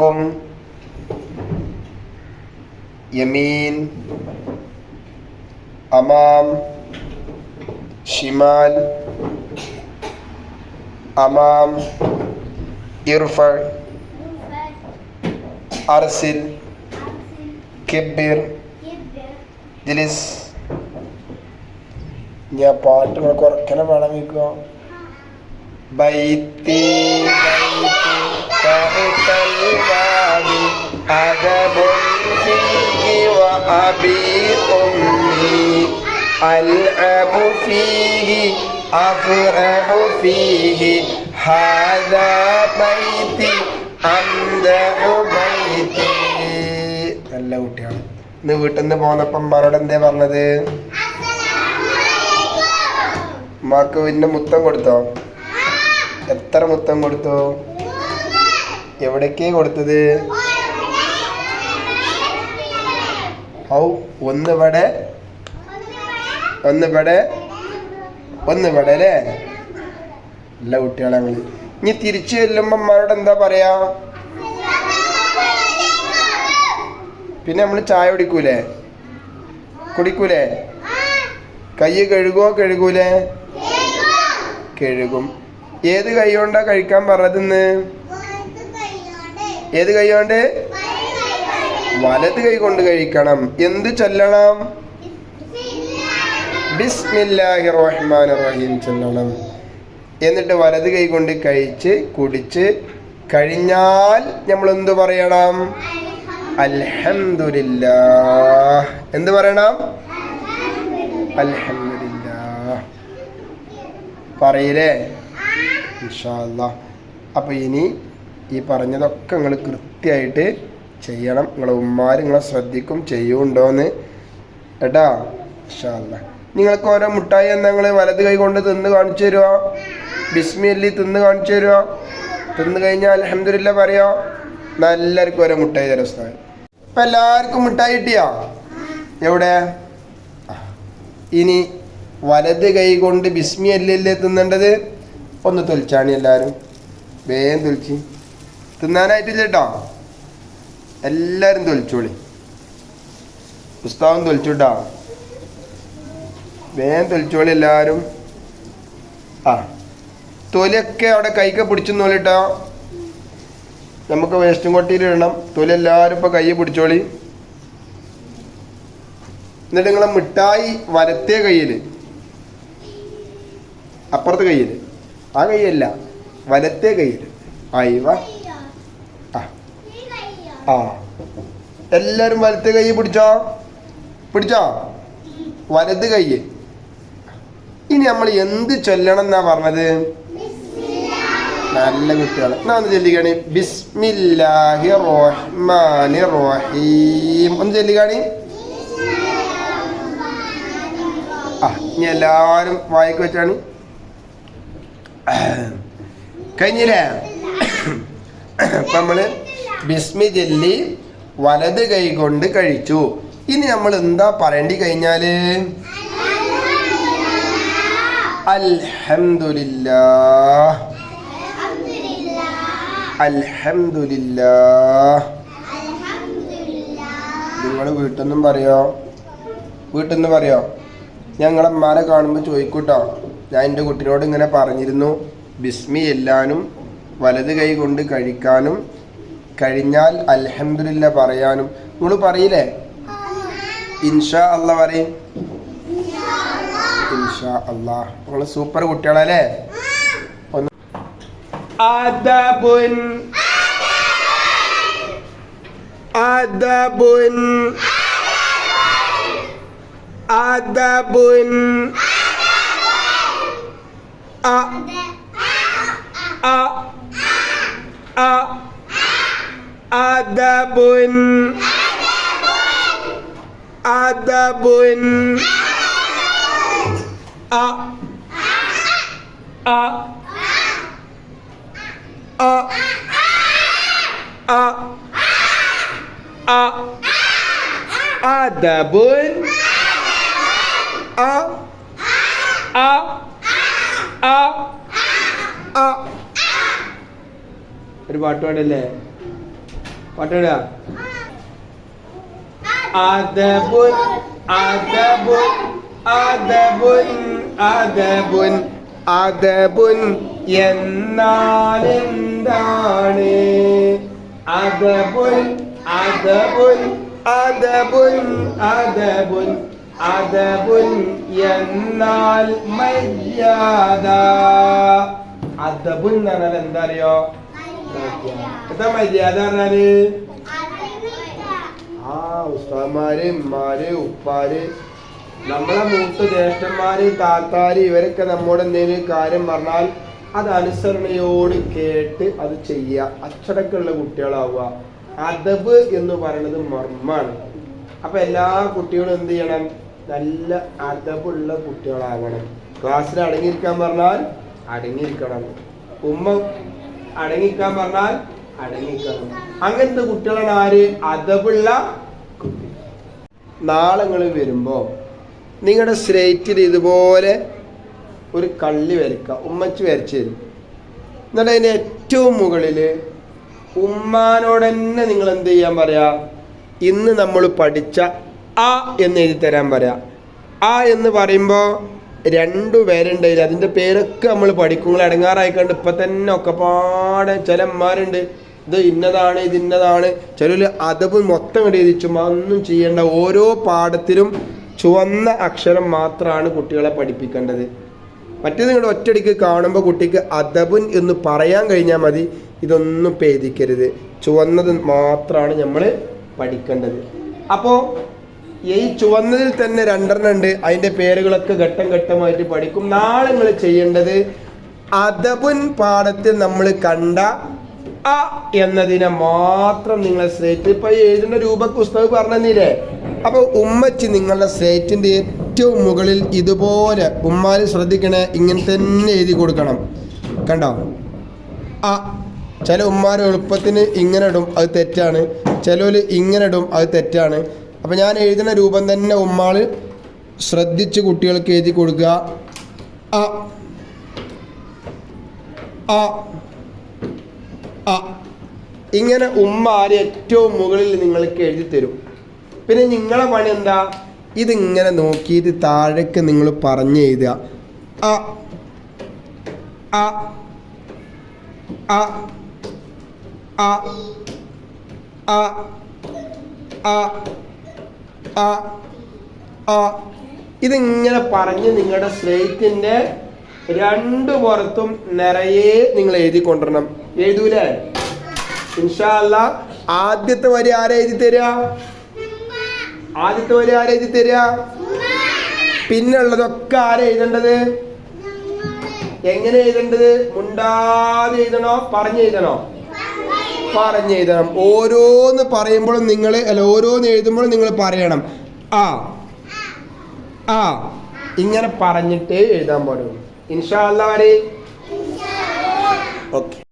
കും യമീൻ അമാം ഷിമാൽ അമാം ഇർഫ അർസിൽ കിബിർ ജിലിസ് ഞാൻ പാട്ട് കുറക്കനെ പാടാൻ വയ്ക്കുക ബൈത്തി أدب فيه وأبي أمي ألعب فيه أفرح فيه هذا بيتي أمدح بيتي നല്ല കുട്ടിയാണ് ഇന്ന് വീട്ടിൽ നിന്ന് പോന്നപ്പം അമ്മമാരോട് എന്തേ പറഞ്ഞത് ഉമ്മാക്ക് പിന്നെ മുത്തം കൊടുത്തോ എത്ര മുത്തം കൊടുത്തു എവിടേക്കേ കൊടുത്തത്? ഔ ഒന്ന് ഇവിടെ ഒന്ന് ഇവിടെ ഒന്ന് ഇവിടെ അല്ലേ? അല്ല കുട്ടികളെ ഞങ്ങൾ ഇനി തിരിച്ചു ചെല്ലുമ്പോ അമ്മമാരോട് എന്താ പറയാ? പിന്നെ നമ്മൾ ചായ കുടിക്കൂലേ? കുടിക്കൂലേ? കൈ കഴുകുമോ കഴുകൂലേ? കഴുകും. ഏത് കൈ കൊണ്ടാ കഴിക്കാൻ പറഞ്ഞതെന്ന് ഏത് കൈ കൊണ്ട്? വലത് കൈ കൊണ്ട് കഴിക്കണം. എന്ത് ചൊല്ലണം? ബിസ്മില്ലാഹി റഹീം ചൊല്ലണം. എന്നിട്ട് വലത് കൈ കൊണ്ട് കഴിച്ച് കുടിച്ച് കഴിഞ്ഞാൽ നമ്മൾ എന്ത് പറയണം? അൽഹംദുലില്ലാ എന്ത് പറയണം? അൽഹംദുലില്ലാ പറയില്ലേ? അല്ലാ അപ്പോൾ ഇനി ഈ പറഞ്ഞതൊക്കെ നിങ്ങൾ കൃത്യമായിട്ട് ചെയ്യണം. നിങ്ങളെ ഉമ്മമാർ നിങ്ങളെ ശ്രദ്ധിക്കും ചെയ്യുന്നുണ്ടോയെന്ന് കേട്ടാ ഇൻഷാ അല്ലാ നിങ്ങൾക്ക് ഓരോ മുട്ടായി എന്നാ നിങ്ങൾ വലത് കൈ കൊണ്ട് തിന്ന് കാണിച്ചു തരുമോ ബിസ്മില്ലി തിന്ന് കാണിച്ചു തരുമോ തിന്ന് കഴിഞ്ഞാൽ അലഹമില്ല പറയോ? എല്ലാവർക്കും ഓരോ മുട്ടായി തരാം ഉസ്താദ്. അപ്പം എല്ലാവർക്കും മുട്ടായി കിട്ടിയോ? എവിടെ? ഇനി വലത് കൈ കൊണ്ട് ബിസ്മി അല്ലല്ലേ തിന്നേണ്ടത്? ഒന്ന് തൊലിച്ചാണി എല്ലാവരും. വേഗം തൊലിച്ച്. തിന്നാനായിട്ടില്ല കേട്ടോ എല്ലാവരും തൊലിച്ചോളി. പുസ്തകം തൊലിച്ചുട്ടാ. വേഗം തൊലിച്ചോളി എല്ലാവരും ആ തൊലിയൊക്കെ അവിടെ കൈക്ക് പിടിച്ചെന്നോളിട്ടോ. നമുക്ക് വേസ്റ്റും കൊട്ടിയിൽ ഇടണം. തൊലി എല്ലാവരും ഇപ്പോൾ കൈ പിടിച്ചോളി. എന്നിട്ട് നിങ്ങളെ മിഠായി വരത്തെ കയ്യിൽ അപ്പുറത്തെ കയ്യിൽ ആ കൈയല്ല വലത്തെ കയ്യിൽ ആയി വാ ആ. എല്ലാവരും വലത്ത് കൈ പിടിച്ചോ? പിടിച്ചോ? വലത് കൈ. ഇനി നമ്മൾ എന്ത് ചൊല്ലണം എന്നാ പറഞ്ഞത്? നല്ല കുട്ടികൾ എന്നാ ഒന്ന് ചൊല്ലിക്കാണി. ബിസ്മില്ലാഹി റഹീം ഒന്ന് ചൊല്ലിക്കാണി. ആ ഇനി എല്ലാവരും വായിക്ക് വെച്ചാണ്. കഴിഞ്ഞില്ലേ? അപ്പം നമ്മൾ ബിസ്മി ചൊല്ലി വലത് കൈ കൊണ്ട് കഴിച്ചു. ഇനി നമ്മൾ എന്താ പറയേണ്ടി കഴിഞ്ഞാൽ? അൽഹംദുലില്ലാ അൽഹംദുലില്ലാ നിങ്ങൾ വീട്ടിൽ നിന്നും പറയോ? വീട്ടിൽ നിന്ന് പറയോ ഞങ്ങളമ്മാരെ കാണുമ്പോൾ ചോദിക്കൂട്ടോ. ഞാൻ എന്റെ കുട്ടിനോട് ഇങ്ങനെ പറഞ്ഞിരുന്നു. ബിസ്മി എല്ലാനും വലത് കൈ കൊണ്ട് കഴിക്കാനും കഴിഞ്ഞാൽ അലഹമില്ല പറയാനും. നിങ്ങൾ പറയില്ലേ? ഇൻഷാ അല്ല പറയും. ഇൻഷാ അല്ലാ. നിങ്ങൾ സൂപ്പർ കുട്ടികളല്ലേ? ഒന്ന് അദബുൻ അദബുൻ അദബുൻ അ അ അ അദബുൻ അദബുൻ അ അ അ അ അ അദബുൻ അ അ അ അ ഒരു പാട്ട് പാടല്ലേ? പാട്ടിടുക അദബുൻ അദബുൻ അദബുൻ അദബുൻ അദബുൻ എന്നാൽ എന്താണ്? അദബുൻ അദബുൻ അദബുൻ അദബുൻ അദബുൻ എന്നാൽ മര്യാദ. അദബുൻ എന്ന് പറഞ്ഞാൽ എന്താ അറിയോ? എന്താ മര്യാദ ആ ഉസ്താന്മാര് ഉമ്മാര് ഉപ്പാര് നമ്മളെ മൂത്ത ജ്യേഷ്ഠന്മാര് താത്താര് ഇവരൊക്കെ നമ്മോട് എന്തെങ്കിലും കാര്യം പറഞ്ഞാൽ അത് അനുസരണയോട് കേട്ട് അത് ചെയ്യുക അച്ചടക്കമുള്ള കുട്ടികളാവുക. അദബ് എന്ന് പറയുന്നത് മർമ്മാണ് അപ്പൊ എല്ലാ കുട്ടികളും എന്ത് ചെയ്യണം? നല്ല അദബുള്ള കുട്ടികളാകണം. ക്ലാസ്സിൽ അടങ്ങിയിരിക്കാൻ പറഞ്ഞാൽ അടങ്ങിയിരിക്കണം. ഉമ്മ അടങ്ങിയിരിക്കാൻ പറഞ്ഞാൽ അടങ്ങിക്കണം അങ്ങനത്തെ കുട്ടികളാണ് ആര്? കുട്ടി. നാളെ വരുമ്പോ നിങ്ങളുടെ സ്ലേറ്റിൽ ഇതുപോലെ ഒരു കള്ളി വരയ്ക്കുക ഉമ്മച്ച് വരച്ചു തരും. എന്നിട്ട് അതിന്റെ ഏറ്റവും മുകളിൽ ഉമ്മാനോട് തന്നെ നിങ്ങൾ എന്ത് ചെയ്യാൻ പറയാ? ഇന്ന് നമ്മൾ പഠിച്ച ആ എന്ന് എഴുതി തരാൻ പറയാ. ആ എന്ന് പറയുമ്പോൾ രണ്ടു പേരുണ്ടായില്ല. അതിന്റെ പേരൊക്കെ നമ്മൾ പഠിക്കും. നിങ്ങൾ ഇടങ്ങാറായിക്കൊണ്ട് ഇപ്പം തന്നെ ഒക്കെ പാടെ ചില അമ്മമാരുണ്ട് ഇത് ഇന്നതാണ് ഇത് ഇന്നതാണ്. ചില അതവ് മൊത്തം ഇങ്ങോട്ട് എഴുതിച്ചു. ഒന്നും ചെയ്യേണ്ട. ഓരോ പാഠത്തിലും ചുവന്ന അക്ഷരം മാത്രമാണ് കുട്ടികളെ പഠിപ്പിക്കേണ്ടത്. മറ്റേ നിങ്ങൾ ഒറ്റയടിക്ക് കാണുമ്പോൾ കുട്ടിക്ക് അതബുൻ എന്ന് പറയാൻ കഴിഞ്ഞാൽ മതി. ഇതൊന്നും പേദിക്കരുത് ചുവന്നത് മാത്രമാണ് നമ്മൾ പഠിക്കേണ്ടത്. അപ്പോൾ ഈ ചുവന്നതിൽ തന്നെ രണ്ടെണ്ണം ഉണ്ട് അതിന്റെ പേരുകളൊക്കെ ഘട്ടം ഘട്ടമായിട്ട് പഠിക്കും. നാളെ നിങ്ങൾ ചെയ്യേണ്ടത് അദബുൻ പാഠത്തിൽ നമ്മൾ കണ്ട അ എന്നതിനെ മാത്രം നിങ്ങൾ സ്ലേറ്റ് ഇപ്പൊ എഴുതുന്ന രൂപ പുസ്തകം പറഞ്ഞില്ലേ അപ്പൊ ഉമ്മച്ചി നിങ്ങളുടെ സ്ലേറ്റിന്റെ ഏറ്റവും മുകളിൽ ഇതുപോലെ ഉമ്മാര് ശ്രദ്ധിക്കണേ ഇങ്ങനെ തന്നെ എഴുതി കൊടുക്കണം. കണ്ടോ? ആ ചില ഉമ്മാർ എളുപ്പത്തിന് ഇങ്ങനെ ഇടും അത് തെറ്റാണ്. ചിലവര് ഇങ്ങനെ ഇടും അത് തെറ്റാണ്. അപ്പം ഞാൻ എഴുതുന്ന രൂപം തന്നെ ഉമ്മാൾ ശ്രദ്ധിച്ച് കുട്ടികൾക്ക് എഴുതി കൊടുക്കുക. അ അ അ. ഇങ്ങനെ ഉമ്മാര് ഏറ്റവും മുകളിൽ നിങ്ങൾക്ക് എഴുതി തരും. പിന്നെ നിങ്ങളെ പണി എന്താ? ഇതിങ്ങനെ നോക്കിയിട്ട് താഴേക്ക് നിങ്ങൾ പറഞ്ഞ് എഴുതുക. അ അ ആ ആ ആ ആ ആ ആ ഇതിങ്ങനെ പറഞ്ഞ് നിങ്ങളുടെ സ്ലേറ്റിന്റെ രണ്ടു പുറത്തും നിറയെ നിങ്ങൾ എഴുതി കൊണ്ടുവരണം എഴുതൂലേ? ഇൻഷാല്ല ആദ്യത്തെ വരി ആരാ എഴുതി തരിക ആദ്യത്തെ വരി ആരാ എഴുതി തരിക പിന്നെ ഉള്ളതൊക്കെ ആരാ എഴുതേണ്ടത്? എങ്ങനെ എഴുതേണ്ടത്? മുണ്ടാതെ എഴുതണോ? പറഞ്ഞു എഴുതണോ പറഞ്ഞു എഴുതണം. ഓരോന്ന് പറയുമ്പോഴും നിങ്ങൾ അല്ല ഓരോന്ന് എഴുതുമ്പോഴും നിങ്ങൾ പറയണം. ആ. ആ. ഇങ്ങനെ പറഞ്ഞിട്ടേ എഴുതാൻ പാടുള്ളൂ. ഇൻഷാ അല്ല വരെ. ഓക്കെ.